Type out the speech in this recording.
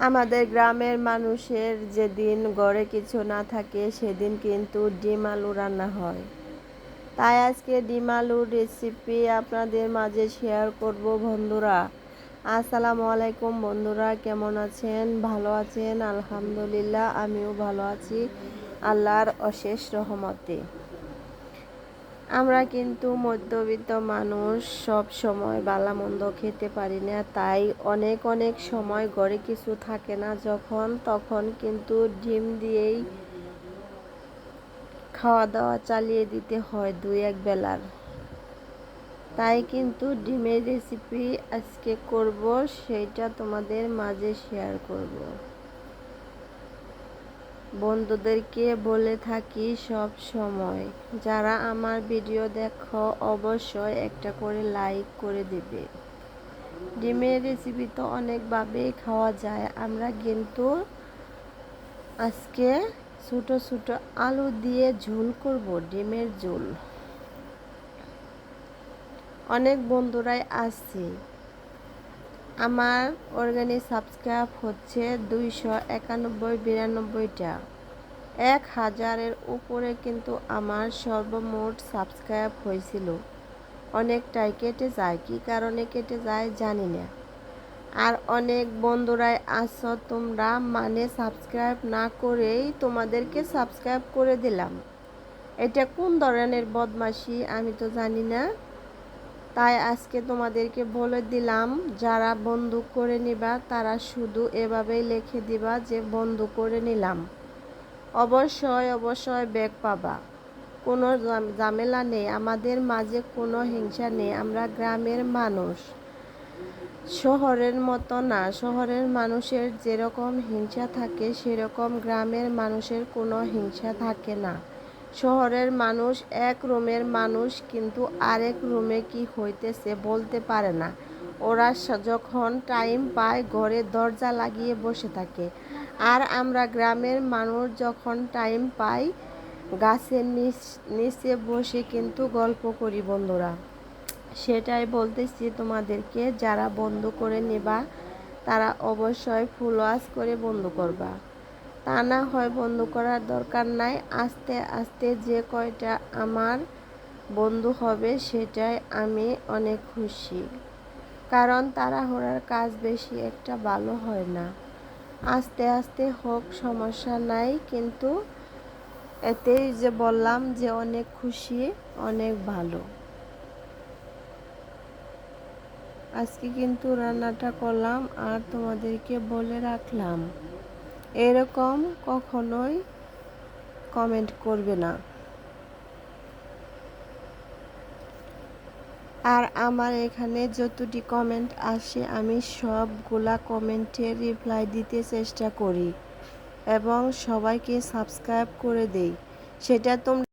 আমাদের গ্রামের মানুষের যেদিন ঘরে কিছু না থাকে, সেদিন কিন্তু ডিম আলু রান্না হয়। তাই আজকে ডিম আলুর রেসিপি আপনাদের মাঝে শেয়ার করব বন্ধুরা। আসসালামু আলাইকুম বন্ধুরা, কেমন আছেন? ভালো আছেন? আলহামদুলিল্লাহ, আমিও ভালো আছি। আল্লাহর অশেষ রহমতে। আমরা কিন্তু মধ্যবিত্ত মানুষ সব সময় বালা মন্দ খেতে পারি না, তাই অনেক অনেক সময় ঘরে কিছু থাকে না, যখন, তখন কিন্তু ডিম দিয়েই খাওয়া দাওয়া চালিয়ে দিতে হয় দুই এক বেলার। তাই কিন্তু ডিমের রেসিপি আজকে করব সেইটা তোমাদের মাঝে শেয়ার করব। বন্ধুদেরকে বলে থাকি সব সময়, যারা আমার ভিডিও দেখো অবশ্যই একটা করে লাইক করে দেবে। ডিমের রেসিপি তো অনেকভাবেই খাওয়া যায়। আমরা কিন্তু আজকে ছোটো ছোটো আলু দিয়ে ঝোল করব, ডিমের ঝোল। অনেক বন্ধুরাই আসছে আমার অর্গানিক সাবস্ক্রাইব হচ্ছে দুইশো একানব্বই, বিরানব্বইটা। এক হাজারের উপরে কিন্তু আমার সর্বমোট সাবস্ক্রাইব হয়েছিল। অনেকটাই কেটে যায়, কি কারণে কেটে যায় জানি না। আর অনেক বন্ধুরাই আসো তোমরা মানে সাবস্ক্রাইব না করেই তোমাদেরকে সাবস্ক্রাইব করে দিলাম। এটা কোন ধরনের বদমাশি আমি তো জানি না। তাই আজকে তোমাদেরকে বলে দিলাম, যারা বন্ধু করে নিবা, তারা শুধু এভাবেই লিখে দিবা যে বন্ধু করে নিলাম। অবশ্যই অবশ্যই ব্যাগ পাবা। কোনো ঝামেলা নেই। আমাদের মাঝে কোনো হিংসা নেই। আমরা গ্রামের মানুষ। শহরের মতো না। শহরের মানুষের যেরকম হিংসা থাকে, সেরকম গ্রামের মানুষের কোনো হিংসা থাকে না। শহরের মানুষ এক রুমের মানুষ, কিন্তু আরেক রুমে কি হইতেছে বলতে পারে না। ওরা যখন টাইম পায়, ঘরে দরজা লাগিয়ে বসে থাকে। আর আমরা গ্রামের মানুষ যখন টাইম পাই, গাছের নিচে বসে কিন্তু গল্প করি বন্ধুরা। সেটাই বলতেছি তোমাদেরকে, যারা বন্ধ করে নেবা, তারা অবশ্যই ফুল ওয়াশ করে বন্ধ করবা। তা না হয় বন্ধ করার দরকার নাই। আস্তে আস্তে যে কয়টা আমার বন্ধু হবে সেটাই আমি অনেক খুশি। কারণ তাড়াহুড়ার কাজ বেশি একটা ভালো হয় না। আস্তে আস্তে হোক, সমস্যা নাই, কিন্তু এতেই যে বললাম যে অনেক খুশি, অনেক ভালো। আজকে কিন্তু রান্নাটা করলাম আর তোমাদেরকে বলে রাখলাম। এরকম কখনোই কমেন্ট করবে না। আর আমার এখানে যতটি কমেন্ট আসে, আমি সবগুলা কমেন্টে রিপ্লাই দিতে চেষ্টা করি এবং সবাইকে সাবস্ক্রাইব করে দেই। সেটা তোমরা